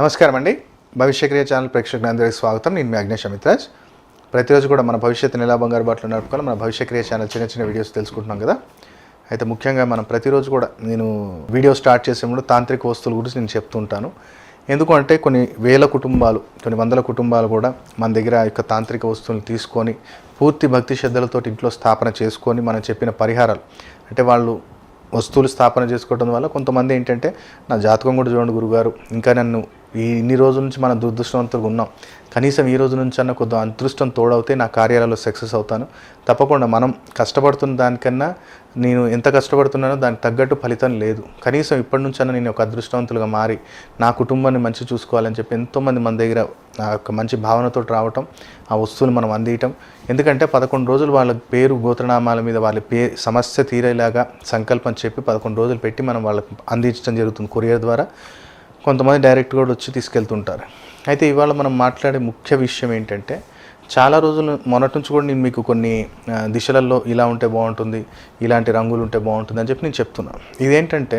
నమస్కారం అండి. భవిష్యక్రియ ఛానల్ ప్రేక్షకులందరికీ స్వాగతం. నేను మీ అగ్నేష్ అమిత్రాజ్. ప్రతిరోజు కూడా మన భవిష్యత్తు ఎలా బంగారు బాట్లు నడుపుకోవాలి. మన భవిష్యక్రియ ఛానల్ చిన్న చిన్న వీడియోస్ తెలుసుకుంటున్నాం కదా. అయితే ముఖ్యంగా మనం ప్రతిరోజు కూడా నేను వీడియో స్టార్ట్ చేసే ముందు తాంత్రిక వస్తువుల గురించి నేను చెప్తుంటాను ఎందుకంటే కొన్ని వేల కుటుంబాలు కొన్ని వందల కుటుంబాలు కూడా మన దగ్గర యొక్క తాంత్రిక వస్తువులను తీసుకొని పూర్తి భక్తి శ్రద్ధలతో ఇంట్లో స్థాపన చేసుకొని మనం చెప్పిన పరిహారాలు. అంటే వాళ్ళు వస్తువులు స్థాపన చేసుకోవడం వల్ల కొంతమంది ఏంటంటే నా జాతకం కూడా చూడండి గురుగారు. ఇంకా నన్ను ఈ ఇన్ని రోజుల నుంచి మనం దురదృష్టవంతులుగా ఉన్నాం. కనీసం ఈ రోజు నుంచి అన్న కొద్దిగా అదృష్టం తోడవుతే నా కార్యాలలో సక్సెస్ అవుతాను. తప్పకుండా మనం కష్టపడుతున్న దానికన్నా నేను ఎంత కష్టపడుతున్నానో దానికి తగ్గట్టు ఫలితం లేదు. కనీసం ఇప్పటి నుంచి అన్న నేను ఒక అదృష్టవంతులుగా మారి నా కుటుంబాన్ని మంచి చూసుకోవాలని చెప్పి ఎంతోమంది మన దగ్గర ఆ యొక్క మంచి భావనతో రావటం ఆ వస్తువులు మనం అందియటం. ఎందుకంటే పదకొండు రోజులు వాళ్ళ పేరు గోత్రనామాల మీద వాళ్ళ పే సమస్య తీరేలాగా సంకల్పం చెప్పి పదకొండు రోజులు పెట్టి మనం వాళ్ళకి అందించడం జరుగుతుంది కొరియర్ ద్వారా. కొంతమంది డైరెక్ట్ కూడా వచ్చి తీసుకెళ్తుంటారు. అయితే ఇవాళ మనం మాట్లాడే ముఖ్య విషయం ఏంటంటే చాలా రోజులు మొన్నటి నుంచి కూడా నేను మీకు కొన్ని దిశలలో ఇలా ఉంటే బాగుంటుంది ఇలాంటి రంగులు ఉంటే బాగుంటుంది అని చెప్పి నేను చెప్తున్నాను ఇదేంటంటే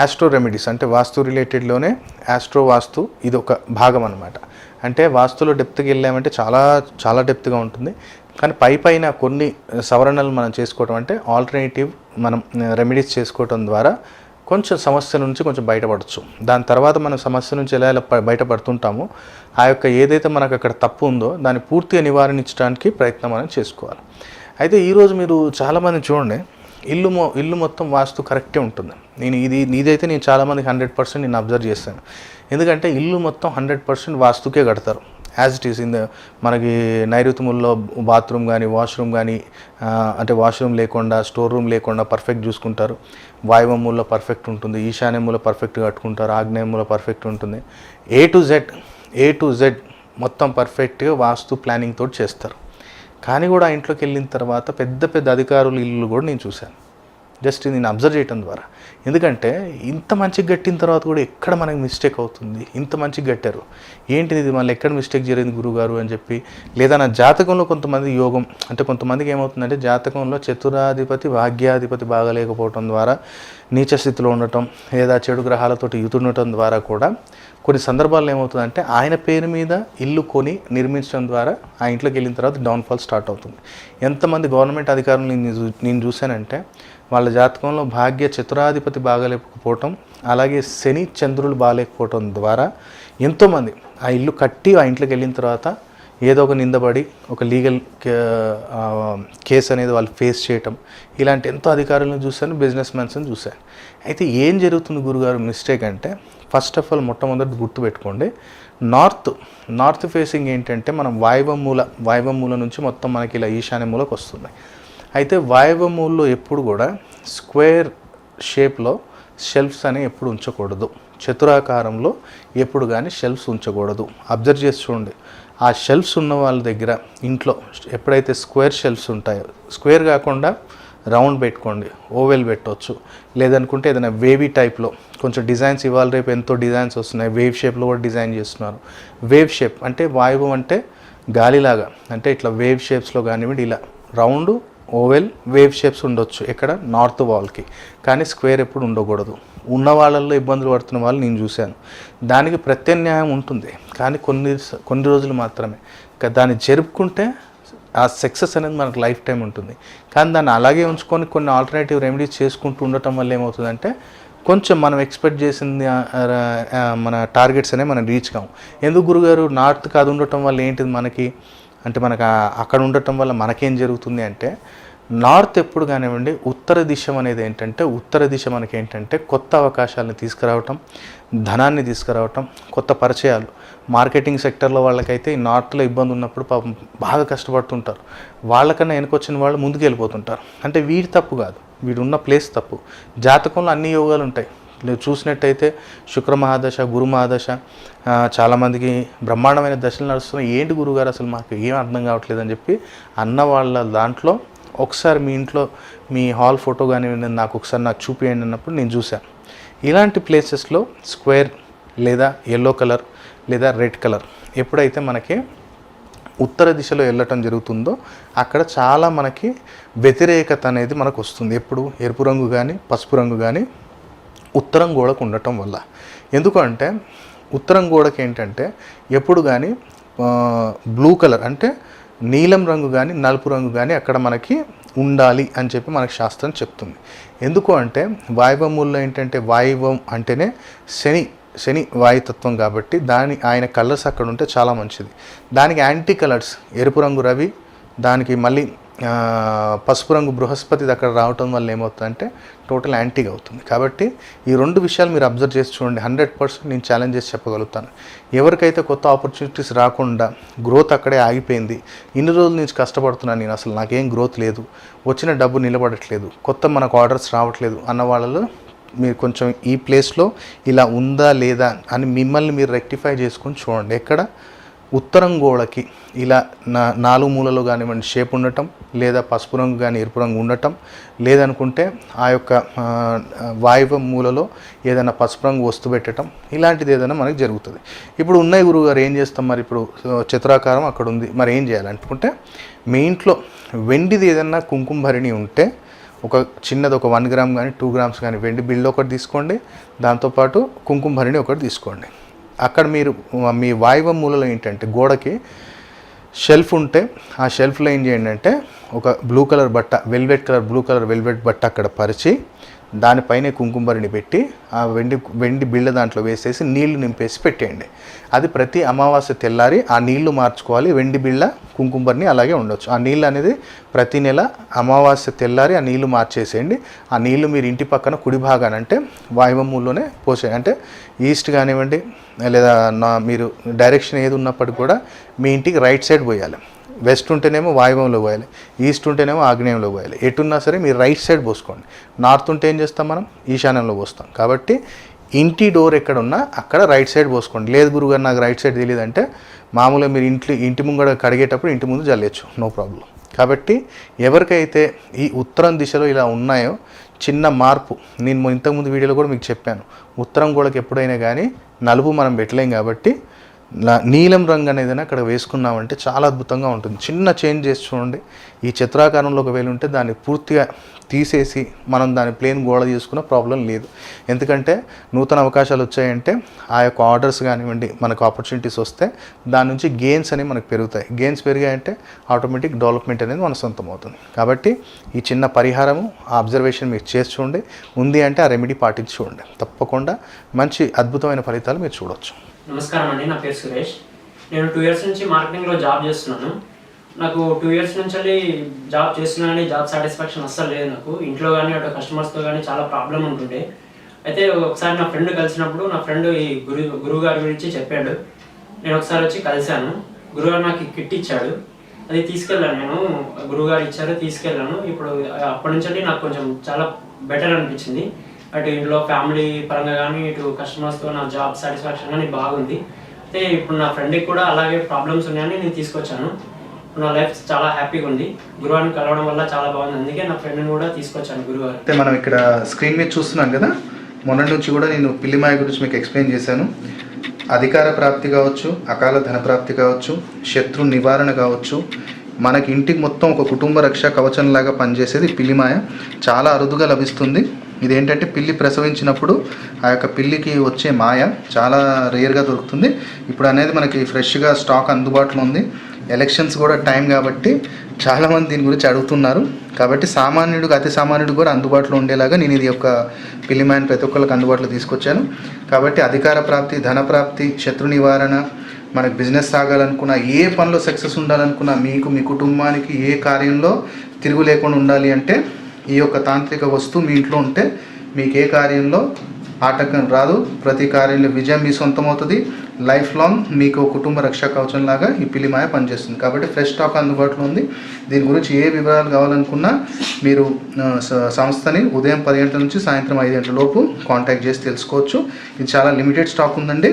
యాస్ట్రో రెమెడీస్ అంటే వాస్తు రిలేటెడ్లోనే యాస్ట్రో వాస్తు ఇది ఒక భాగం అనమాట అంటే వాస్తులో డెప్త్కి వెళ్ళామంటే చాలా చాలా డెప్త్గా ఉంటుంది. కానీ పై పైన కొన్ని సవరణలు మనం చేసుకోవటం అంటే ఆల్టర్నేటివ్ మనం రెమెడీస్ చేసుకోవటం ద్వారా కొంచెం సమస్య నుంచి కొంచెం బయటపడచ్చు. దాని తర్వాత మనం సమస్య నుంచి ఎలా ఎలా బయటపడుతుంటామో ఆ యొక్క ఏదైతే మనకు అక్కడ తప్పు ఉందో దాన్ని పూర్తిగా నివారించడానికి ప్రయత్నం మనం చేసుకోవాలి. అయితే ఈరోజు మీరు చాలామంది చూడండి ఇల్లు మొ ఇల్లు మొత్తం వాస్తు కరెక్టే ఉంటుంది. నేను ఇది నీదైతే నేను చాలామందికి హండ్రెడ్ పర్సెంట్ నేను అబ్జర్వ్ చేస్తాను ఎందుకంటే ఇల్లు మొత్తం హండ్రెడ్ పర్సెంట్ వాస్తుకే కడతారు. As it is in the మనకి నైరుతుముల్లో బాత్రూమ్ కానీ వాష్రూమ్ కానీ అంటే వాష్రూమ్ లేకుండా స్టోర్ రూమ్ లేకుండా పర్ఫెక్ట్ చూసుకుంటారు. వాయువమ్ముల్లో పర్ఫెక్ట్ ఉంటుంది ఈశాన్యములో పర్ఫెక్ట్ కట్టుకుంటారు ఆగ్నేయములో పర్ఫెక్ట్ ఉంటుంది. A to Z A to Z మొత్తం పర్ఫెక్ట్గా వాస్తు ప్లానింగ్ తోటి చేస్తారు. కానీ కూడా ఇంట్లోకి వెళ్ళిన తర్వాత పెద్ద పెద్ద అధికారులు ఇల్లు కూడా నేను చూశాను. జస్ట్ నేను అబ్జర్వ్ చేయటం ద్వారా. ఎందుకంటే ఇంత మంచిగా గట్టిన తర్వాత కూడా ఎక్కడ మనకి మిస్టేక్ అవుతుంది? ఇంత మంచిగా కట్టారు ఏంటిది ఇది? మళ్ళీ ఎక్కడ మిస్టేక్ జరిగింది గురుగారు అని చెప్పి? లేదా నా జాతకంలో కొంతమంది యోగం అంటే కొంతమందికి ఏమవుతుందంటే జాతకంలో చతురాధిపతి భాగ్యాధిపతి బాగలేకపోవటం ద్వారా నీచ స్థితిలో ఉండటం లేదా చెడు గ్రహాలతోటి యుతుండటం ద్వారా కూడా కొన్ని సందర్భాల్లో ఏమవుతుందంటే ఆయన పేరు మీద ఇల్లు కొని నిర్మించడం ద్వారా ఆ ఇంట్లోకి వెళ్ళిన తర్వాత డౌన్ఫాల్ స్టార్ట్ అవుతుంది. ఎంతమంది గవర్నమెంట్ అధికారులు నేను నేను చూశానంటే వాళ్ళ జాతకంలో భాగ్య చతురాధిపతి బాగలేకపోవటం అలాగే శని చంద్రులు బాగాలేకపోవటం ద్వారా ఎంతోమంది ఆ ఇల్లు కట్టి ఆ ఇంట్లోకి వెళ్ళిన తర్వాత ఏదో ఒక నిందపడి ఒక లీగల్ కేసు అనేది వాళ్ళు ఫేస్ చేయటం ఇలాంటి ఎంతో అధికారులను చూశాను బిజినెస్ మ్యాన్స్ని చూశాను. అయితే ఏం జరుగుతుంది గురుగారు మిస్టేక్ అంటే ఫస్ట్ ఆఫ్ ఆల్ మొట్టమొదటి గుర్తుపెట్టుకోండి నార్త్ నార్త్ ఫేసింగ్ ఏంటంటే మనం వాయువ మూల వాయువ మూల నుంచి మొత్తం మనకి ఇలా ఈశాన్య మూలకు వస్తుంది అయితే వాయువ మూలలో ఎప్పుడు కూడా స్క్వేర్ షేప్లో షెల్ఫ్స్ అని ఎప్పుడు ఉంచకూడదు. చతురాకారంలో ఎప్పుడు కానీ షెల్ఫ్స్ ఉంచకూడదు. అబ్జర్వ్ చేసి చూడండి. ఆ షెల్ఫ్స్ ఉన్న వాళ్ళ దగ్గర ఇంట్లో ఎప్పుడైతే స్క్వేర్ షెల్ఫ్స్ ఉంటాయో స్క్వేర్ కాకుండా రౌండ్ పెట్టుకోండి ఓవెల్ పెట్టవచ్చు లేదనుకుంటే ఏదైనా వేవీ టైప్లో కొంచెం డిజైన్స్ ఇవాళ రేపు ఎంతో డిజైన్స్ వస్తున్నాయి. వేవ్ షేప్లో కూడా డిజైన్ చేస్తున్నారు. వేవ్ షేప్ అంటే వాయువు అంటే గాలిలాగా అంటే ఇట్లా వేవ్ షేప్స్లో కానివ్వండి ఇలా రౌండ్ ఓవెల్ వేవ్ షేప్స్ ఉండొచ్చు ఎక్కడ? నార్త్ వాల్కి. కానీ స్క్వేర్ ఎప్పుడు ఉండకూడదు. ఉన్న వాళ్ళల్లో ఇబ్బందులు పడుతున్న వాళ్ళు నేను చూశాను. దానికి ప్రత్యామ్నాయం ఉంటుంది. కానీ కొన్ని కొన్ని రోజులు మాత్రమే. దాన్ని జరుపుకుంటే ఆ సక్సెస్ అనేది మనకు లైఫ్ టైం ఉంటుంది. కానీ దాన్ని అలాగే ఉంచుకొని కొన్ని ఆల్టర్నేటివ్ రెమెడీస్ చేసుకుంటూ ఉండటం వల్ల ఏమవుతుందంటే కొంచెం మనం ఎక్స్పెక్ట్ చేసింది మన టార్గెట్స్ అనేవి మనం రీచ్ కాము ఎందుకు గురుగారు? నార్త్ కాదు ఉండటం వల్ల ఏంటిది మనకి? అంటే మనకు అక్కడ ఉండటం వల్ల మనకేం జరుగుతుంది అంటే నార్త్ ఎప్పుడు కానివ్వండి ఉత్తర దిశ అనేది ఏంటంటే ఉత్తర దిశ మనకి ఏంటంటే కొత్త అవకాశాలను తీసుకురావటం ధనాన్ని తీసుకురావటం కొత్త పరిచయాలు. మార్కెటింగ్ సెక్టర్లో వాళ్ళకైతే ఈ నార్త్లో ఇబ్బంది ఉన్నప్పుడు పాపం బాగా కష్టపడుతుంటారు. వాళ్ళకన్నా వెనకొచ్చిన వాళ్ళు ముందుకు వెళ్ళిపోతుంటారు అంటే వీడి తప్పు కాదు. వీడున్న ప్లేస్ తప్పు. జాతకంలో అన్ని యోగాలు ఉంటాయి. మీరు చూసినట్టయితే శుక్ర మహాదశ గురు మహాదశ చాలామందికి బ్రహ్మాండమైన దశలు నడుస్తున్నాయి. ఏంటి గురుగారు అసలు మాకు ఏం అర్థం కావట్లేదు అని చెప్పి అన్న వాళ్ళ దాంట్లో ఒకసారి మీ ఇంట్లో మీ హాల్ ఫోటో కానీ నాకు ఒకసారి నాకు చూపియండి అన్నప్పుడు నేను చూశాను ఇలాంటి ప్లేసెస్లో స్క్వేర్ లేదా ఎల్లో కలర్ లేదా రెడ్ కలర్ ఎప్పుడైతే మనకి ఉత్తర దిశలో వెళ్ళటం జరుగుతుందో అక్కడ చాలా మనకి వ్యతిరేకత అనేది మనకు వస్తుంది. ఎప్పుడు? ఎరుపు రంగు కానీ పసుపు రంగు కానీ ఉత్తరం గోడకు ఉండటం వల్ల. ఎందుకంటే ఉత్తరం గోడకి ఏంటంటే ఎప్పుడు కానీ బ్లూ కలర్ అంటే నీలం రంగు కానీ నలుపు రంగు కానీ అక్కడ మనకి ఉండాలి అని చెప్పి మనకి శాస్త్రం చెప్తుంది. ఎందుకు అంటే వాయువముల్లో ఏంటంటే వాయువం అంటేనే శని శని వాయుతత్వం కాబట్టి దాని ఆయన కలర్స్ అక్కడ ఉంటే చాలా మంచిది. దానికి యాంటీ కలర్స్ ఎరుపు రంగు రవి దానికి మళ్ళీ పసుపు రంగు బృహస్పతి అక్కడ రావటం వల్ల ఏమవుతుందంటే టోటల్ యాంటీగా అవుతుంది. కాబట్టి ఈ రెండు విషయాలు మీరు అబ్జర్వ్ చేసి చూడండి. హండ్రెడ్ పర్సెంట్ నేను ఛాలెంజ్ చేసి చెప్పగలుగుతాను. ఎవరికైతే కొత్త ఆపర్చునిటీస్ రాకుండా గ్రోత్ అక్కడే ఆగిపోయింది ఇన్ని రోజుల నుంచి కష్టపడుతున్నాను నేను అసలు నాకేం గ్రోత్ లేదు వచ్చిన డబ్బు నిలబడట్లేదు కొత్త మనకు ఆర్డర్స్ రావట్లేదు అన్న వాళ్ళలో మీరు కొంచెం ఈ ప్లేస్లో ఇలా ఉందా లేదా అని మిమ్మల్ని మీరు రెక్టిఫై చేసుకొని చూడండి. ఎక్కడ? ఉత్తరం గోడకి ఇలా నా నాలుగు మూలలో కానివ్వండి షేప్ ఉండటం లేదా పసుపు రంగు కానీ ఎరుపు రంగు ఉండటం లేదనుకుంటే ఆ యొక్క వాయువ మూలలో ఏదైనా పసుపు రంగు వస్తు పెట్టడం ఇలాంటిది ఏదైనా మనకి జరుగుతుంది. ఇప్పుడు ఉన్నాయి గురువు గారు ఏం చేస్తాం మరి? ఇప్పుడు చిత్రాకారం చతురాకారం అక్కడ ఉంది. మరి ఏం చేయాలనుకుంటే మీ ఇంట్లో వెండిది ఏదైనా కుంకుమ భరిణి ఉంటే ఒక చిన్నది ఒక వన్ గ్రామ్ కానీ టూ గ్రామ్స్ కానీ వెండి బిల్లు ఒకటి తీసుకోండి. దాంతోపాటు కుంకుమ భరిణి ఒకటి తీసుకోండి. అక్కడ మీరు మీ వాయువ మూలలో ఏంటంటే గోడకి షెల్ఫ్ ఉంటే ఆ షెల్ఫ్లో ఏం చేయండి అంటే ఒక బ్లూ కలర్ బట్ట velvet colour blue colour velvet బట్ట అక్కడ పరిచి దానిపైనే కుంకుమరిని పెట్టి ఆ వెండి వెండి బిళ్ళ దాంట్లో వేసేసి నీళ్ళు నింపేసి పెట్టేయండి. అది ప్రతి అమావాస్య తెల్లారి ఆ నీళ్ళు మార్చుకోవాలి. వెండి బిళ్ళ కుంకుమరిని అలాగే ఉండొచ్చు. ఆ నీళ్ళు అనేది ప్రతి నెల అమావాస్య తెల్లారి ఆ నీళ్ళు మార్చేసేయండి. ఆ నీళ్ళు మీరు ఇంటి పక్కన కుడి భాగాన అంటే వాయువములోనే పోసేయండి. అంటే ఈస్ట్ కానివ్వండి లేదా నా మీరు డైరెక్షన్ ఏది ఉన్నప్పటికీ కూడా మీ ఇంటికి రైట్ సైడ్ పోయాలి. వెస్ట్ ఉంటేనేమో వాయువంలో పోయాలి ఈస్ట్ ఉంటేనేమో ఆగ్నేయంలో పోయాలి. ఎటున్నా సరే మీరు రైట్ సైడ్ పోసుకోండి. నార్త్ ఉంటే ఏం చేస్తాం మనం? ఈశాన్యంలో పోస్తాం. కాబట్టి ఇంటి డోర్ ఎక్కడ ఉన్నా అక్కడ రైట్ సైడ్ పోసుకోండి. లేదు గురుగారు నాకు రైట్ సైడ్ తెలియదు అంటే మామూలుగా మీరు ఇంట్లో ఇంటి ముంగడ కడిగేటప్పుడు ఇంటి ముందు జల్లేచ్చు నో ప్రాబ్లం కాబట్టి ఎవరికైతే ఈ ఉత్తరం దిశలో ఇలా ఉన్నాయో చిన్న మార్పు నేను ఇంతకుముందు వీడియోలో కూడా మీకు చెప్పాను. ఉత్తరం గోడకి ఎప్పుడైనా కానీ నలుపు మనం పెట్టలేం కాబట్టి నీలం రంగు అనేది అక్కడ వేసుకున్నామంటే చాలా అద్భుతంగా ఉంటుంది. చిన్న చేంజ్ చేసి చూడండి. ఈ చిత్రాకారంలో ఒకవేళ ఉంటే దాన్ని పూర్తిగా తీసేసి మనం దాని ప్లేన్ గోడ తీసుకున్న ప్రాబ్లం లేదు. ఎందుకంటే నూతన అవకాశాలు వచ్చాయంటే ఆ యొక్క ఆర్డర్స్ కానివ్వండి మనకు ఆపర్చునిటీస్ వస్తే దాని నుంచి గెయిన్స్ అనేవి మనకు పెరుగుతాయి. గెయిన్స్ పెరిగాయంటే ఆటోమేటిక్ డెవలప్మెంట్ అనేది మన సొంతం అవుతుంది. కాబట్టి ఈ చిన్న పరిహారము ఆ అబ్జర్వేషన్ మీరు చేసి చూడండి. ఉంది అంటే ఆ రెమెడీ పాటించి చూడండి. తప్పకుండా మంచి అద్భుతమైన ఫలితాలు మీరు చూడవచ్చు నమస్కారం అండి నా పేరు సురేష్. నేను టూ ఇయర్స్ నుంచి మార్కెటింగ్లో జాబ్ చేస్తున్నాను. నాకు టూ ఇయర్స్ నుంచి జాబ్ చేస్తున్నానని జాబ్ సాటిస్ఫాక్షన్ అస్సలు లేదు నాకు. ఇంట్లో కానీ అటు కస్టమర్స్తో కానీ చాలా ప్రాబ్లం ఉంటుండే. అయితే ఒకసారి నా ఫ్రెండ్ కలిసినప్పుడు నా ఫ్రెండ్ ఈ గురు గురువు గారి గురించి చెప్పాడు. నేను ఒకసారి వచ్చి కలిశాను. గురుగారు నాకు కిట్ ఇచ్చాడు. అది తీసుకెళ్ళాను నేను. గురువుగారు ఇచ్చారు తీసుకెళ్ళాను. ఇప్పుడు అప్పటి నుంచి నాకు కొంచెం చాలా బెటర్ అనిపించింది. అటు ఇంట్లో ఫ్యామిలీ పరంగా కానీ ఇటు కస్టమర్స్తో నా జాబ్ సాటిస్ఫాక్షన్ కానీ బాగుంది. అయితే ఇప్పుడు నా ఫ్రెండ్కి కూడా అలాగే ప్రాబ్లమ్స్ ఉన్నాయని నేను తీసుకొచ్చాను. ఇప్పుడు నా లైఫ్ చాలా హ్యాపీగా ఉంది. గురువాన్ని కలవడం వల్ల చాలా బాగుంది. అందుకే నా ఫ్రెండ్ని కూడా తీసుకొచ్చాను గురువారు. అయితే మనం ఇక్కడ స్క్రీన్ మీద చూస్తున్నాం కదా మొన్నటి నుంచి కూడా నేను పిల్లిమాయ గురించి మీకు ఎక్స్ప్లెయిన్ చేశాను. అధికార ప్రాప్తి కావచ్చు అకాల ధన ప్రాప్తి కావచ్చు శత్రు నివారణ కావచ్చు. మనకి ఇంటికి మొత్తం ఒక కుటుంబ రక్ష కవచంలాగా పనిచేసేది పిల్లిమాయ చాలా అరుదుగా లభిస్తుంది. ఇదేంటంటే పిల్లి ప్రసవించినప్పుడు ఆ యొక్క పిల్లికి వచ్చే మాయ చాలా రేర్గా దొరుకుతుంది. ఇప్పుడు అనేది మనకి ఫ్రెష్గా స్టాక్ అందుబాటులో ఉంది. ఎలక్షన్స్ కూడా టైం కాబట్టి చాలామంది దీని గురించి అడుగుతున్నారు. కాబట్టి సామాన్యుడికి అతి సామాన్యుడికి కూడా అందుబాటులో ఉండేలాగా నేను ఇది యొక్క పిల్లిమాయన్ ప్రతి ఒక్కరికి అందుబాటులో తీసుకొచ్చాను. కాబట్టి అధికార ప్రాప్తి ధన ప్రాప్తి శత్రు నివారణ మనకు బిజినెస్ సాగాలనుకున్నా ఏ పనిలో సక్సెస్ ఉండాలనుకున్నా మీకు మీ కుటుంబానికి ఏ కార్యంలో తిరుగు లేకుండా ఉండాలి అంటే ఈ యొక్క తాంత్రిక వస్తువు మీ ఇంట్లో ఉంటే మీకు ఏ కార్యంలో ఆటంకం రాదు. ప్రతి కార్యంలో విజయం మీ సొంతం అవుతుంది. లైఫ్ లాంగ్ మీకు కుటుంబ రక్షా కవచం లాగా ఈ పిలిమాయ పనిచేస్తుంది. కాబట్టి ఫ్రెష్ స్టాక్ అందుబాటులో ఉంది. దీని గురించి ఏ వివరాలు కావాలనుకున్నా మీరు సంస్థని ఉదయం పది గంటల నుంచి సాయంత్రం ఐదు గంటల లోపు కాంటాక్ట్ చేసి తెలుసుకోవచ్చు. ఇది చాలా లిమిటెడ్ స్టాక్ ఉందండి.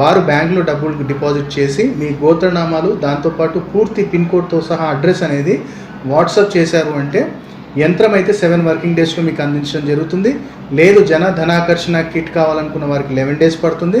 వారు బ్యాంకులో డబ్బులు డిపాజిట్ చేసి మీ గోత్రనామాలు దాంతోపాటు పూర్తి పిన్ కోడ్తో సహా అడ్రస్ అనేది వాట్సాప్ చేశారు అంటే యంత్రం అయితే సెవెన్ వర్కింగ్ డేస్లో మీకు అందించడం జరుగుతుంది. లేదు జన ధనాకర్షణ కిట్ కావాలనుకున్న వారికి లెవెన్ డేస్ పడుతుంది.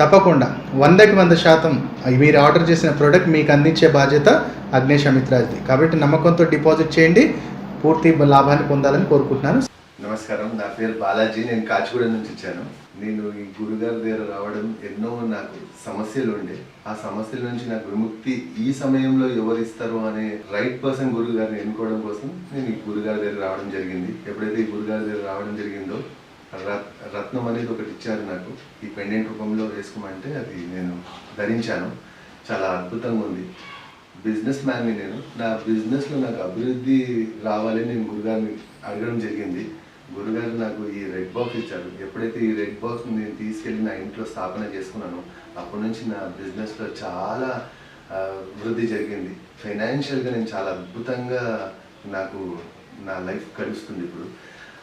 తప్పకుండా. వందకి వంద శాతం మీరు ఆర్డర్ చేసిన ప్రోడక్ట్ మీకు అందించే బాధ్యత అగ్నేష్ అమిత్రాజ్ది కాబట్టి నమ్మకంతో డిపాజిట్ చేయండి. పూర్తి లాభాన్ని పొందాలని కోరుకుంటున్నాను. నమస్కారం. నా పేరు బాలాజీ. నేను కాచిగూడ నుంచి వచ్చాను. నేను ఈ గురుగారి దగ్గర రావడం ఎన్నో నాకు సమస్యలు ఉండే. ఆ సమస్యల నుంచి నాకు విముక్తి ఈ సమయంలో ఎవరు ఇస్తారు అనే రైట్ పర్సన్ గురువు గారిని ఎన్నుకోవడం కోసం నేను ఈ గురుగారి దగ్గర రావడం జరిగింది. ఎప్పుడైతే ఈ గురుగారి దగ్గర రావడం జరిగిందో రత్నం అనేది ఒకటి ఇచ్చారు నాకు. ఈ పెండెంట్ రూపంలో వేసుకోమంటే అది నేను ధరించాను. చాలా అద్భుతంగా ఉంది. బిజినెస్ మ్యాన్ని నేను. నా బిజినెస్లో నాకు అభివృద్ధి రావాలని నేను గురుగారిని అడగడం జరిగింది. గురుగారు నాకు ఈ రెడ్ బాక్స్ ఇచ్చారు. ఎప్పుడైతే ఈ రెడ్ బాక్స్ నేను తీసుకెళ్ళి నా ఇంట్లో స్థాపన చేసుకున్నానో అప్పటి నుంచి నా బిజినెస్లో చాలా వృద్ధి జరిగింది. ఫైనాన్షియల్గా నేను చాలా అద్భుతంగా నాకు నా లైఫ్ కలుస్తుంది ఇప్పుడు.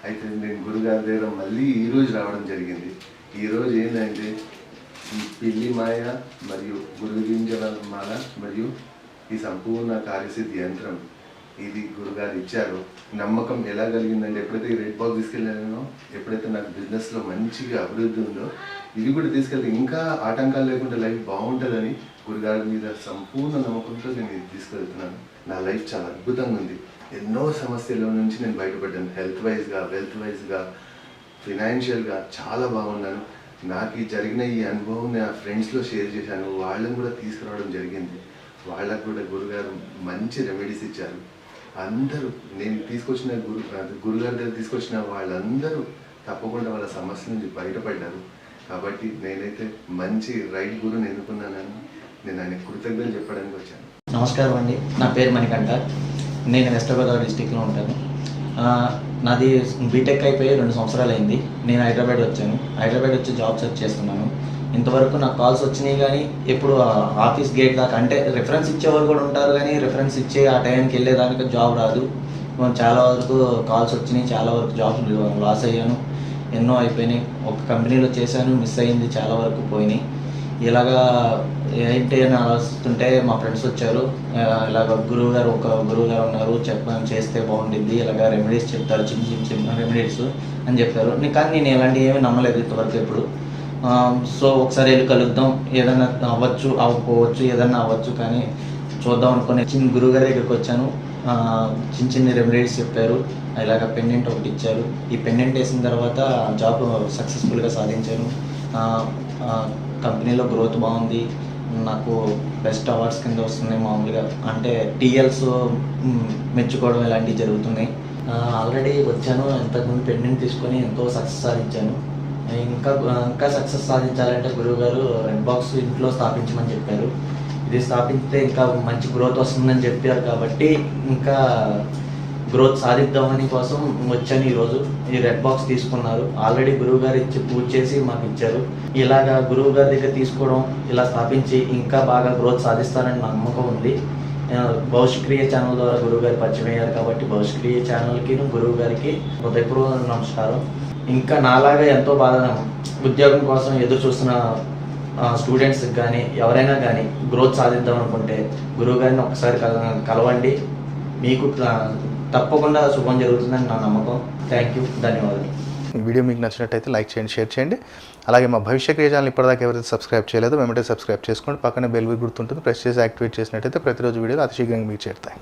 అయితే నేను గురుగారి దగ్గర మళ్ళీ ఈరోజు రావడం జరిగింది. ఈరోజు ఏంటంటే ఈ పిల్లి మాయ మరియు గురు గింజల మాల మరియు ఈ సంపూర్ణ కార్యసిద్ధి యంత్రం ఇది గురుగారు ఇచ్చారు. నమ్మకం ఎలా కలిగిందంటే ఎప్పుడైతే ఈ రెడ్ బాక్స్ తీసుకెళ్ళానో ఎప్పుడైతే నాకు బిజినెస్లో మంచిగా అభివృద్ధి ఉందో ఇది కూడా తీసుకెళ్తే ఇంకా ఆటంకాలు లేకుండా లైఫ్ బాగుంటుందని గురుగారి మీద సంపూర్ణ నమ్మకంతో నేను ఇది తీసుకెళ్తున్నాను. నా లైఫ్ చాలా అద్భుతంగా ఉంది. ఎన్నో సమస్యల నుంచి నేను బయటపడ్డాను. హెల్త్ వైజ్గా వెల్త్ వైజ్గా ఫినాన్షియల్గా చాలా బాగున్నాను. నాకు ఈ జరిగిన ఈ అనుభవం నా ఫ్రెండ్స్లో షేర్ చేశాను. వాళ్ళని కూడా తీసుకురావడం జరిగింది. వాళ్ళకు కూడా గురుగారు మంచి రెమెడీస్ ఇచ్చారు. అందరూ నేను తీసుకొచ్చిన గురు గురుగారి దగ్గర తీసుకొచ్చిన వాళ్ళందరూ తప్పకుండా వాళ్ళ సమస్య నుంచి బయటపడ్డారు. కాబట్టి నేనైతే మంచి రైట్ గురుని ఎన్నుకున్నానని నేను ఆయన కృతజ్ఞతలు చెప్పడానికి వచ్చాను. నమస్కారం అండి. నా పేరు మణికంఠ. నేను వెస్ట్ గోదావరి డిస్టిక్లో ఉంటాను. నాది బీటెక్ అయిపోయి రెండు సంవత్సరాలు అయింది నేను హైదరాబాద్ వచ్చాను. హైదరాబాద్ వచ్చి జాబ్ సెర్చ్ చేస్తున్నాను. ఇంతవరకు నాకు కాల్స్ వచ్చినాయి కానీ ఎప్పుడు ఆ ఆఫీస్ గేట్ దాకా అంటే రిఫరెన్స్ ఇచ్చేవారు కూడా ఉంటారు కానీ రిఫరెన్స్ ఇచ్చే ఆ టైంకి వెళ్ళేదానికి జాబ్ రాదు. చాలా వరకు కాల్స్ వచ్చినాయి. చాలా వరకు జాబ్స్ లాస్ అయ్యాను. ఎన్నో అయిపోయినాయి. ఒక కంపెనీలో చేశాను. మిస్ అయింది. చాలా వరకు పోయినాయి. ఇలాగా ఏంటి అని ఆలోచిస్తుంటే మా ఫ్రెండ్స్ వచ్చారు. ఇలాగ గురువు గారు ఒక గురువు గారు ఉన్నారు. చెప్పడం చేస్తే బాగుండిద్ది. ఇలాగ రెమెడీస్ చెప్తారు. చిన్న చిన్న చిన్న రెమెడీస్ అని చెప్పారు. కానీ నేను ఎలాంటివి ఏమీ నమ్మలేదు ఇంతవరకు ఎప్పుడు. సో ఒకసారి వెళ్ళి కలుద్దాం. ఏదైనా అవ్వచ్చు అవ్వకపోవచ్చు ఏదైనా అవ్వచ్చు కానీ చూద్దాం అనుకునే చిన్న గురువు గారి దగ్గరికి వచ్చాను. చిన్న చిన్న రెమెడీస్ చెప్పారు. ఇలాగ పెండెంట్ ఒకటి ఇచ్చారు. ఈ పెండెంట్ వేసిన తర్వాత జాబ్ సక్సెస్ఫుల్గా సాధించాను. కంపెనీలో గ్రోత్ బాగుంది. నాకు బెస్ట్ అవార్డ్స్ కింద వస్తున్నాయి మామూలుగా. అంటే టీఎల్స్ మెచ్చుకోవడం ఇలాంటివి జరుగుతున్నాయి. ఆల్రెడీ వచ్చాను ఇంతకుముందు పెండెంట్ తీసుకొని ఎంతో సక్సెస్ సాధించాను. ఇంకా ఇంకా సక్సెస్ సాధించాలంటే గురువు గారు రెడ్ బాక్స్ ఇంట్లో స్థాపించమని చెప్పారు. ఇది స్థాపిస్తే ఇంకా మంచి గ్రోత్ వస్తుందని చెప్పారు కాబట్టి ఇంకా గ్రోత్ సాధిద్దామని కోసం వచ్చాను ఈరోజు ఈ రెడ్ బాక్స్ తీసుకున్నారు. ఆల్రెడీ గురువు గారు ఇచ్చి పూజ చేసి మాకు ఇచ్చారు. ఇలాగా గురువు గారి దగ్గర తీసుకోవడం ఇలా స్థాపించి ఇంకా బాగా గ్రోత్ సాధిస్తానని నా నమ్మకం ఉంది. భవిష్క్రియ ఛానల్ ద్వారా గురువు గారు పరిచయం అయ్యారు కాబట్టి భవిష్క్రియ ఛానల్కి గురువు గారికి హృదయపూర్వక నమస్కారం. ఇంకా నాలాగా ఎంతో బాగా ఉద్యోగం కోసం ఎదురు చూస్తున్న స్టూడెంట్స్కి కానీ ఎవరైనా కానీ గ్రోత్ సాధిద్దాం అనుకుంటే గురువు గారిని ఒకసారి కల- కలవండి. మీకు తప్పకుండా శుభం జరుగుతుందని నా నమ్మకం. థ్యాంక్ యూ ధన్యవాదాలు. వీడియో మీకు నచ్చినట్టయితే లైక్ చేయండి షేర్ చేయండి. అలాగే మా భవిష్య క్రియ ఛానల్ ఇప్పటిదాకా ఎవరైతే సబ్స్క్రైబ్ చేయలేదో వెంటనే సబ్స్క్రైబ్ చేసుకోండి. పక్కన బెల్ గుర్తుంటుంది. ప్రెస్ చేసి యాక్టివేట్ చేసినట్టయితే ప్రతిరోజు వీడియోలు అతి శీఘ్రంగా మీకు చేరుతాయి.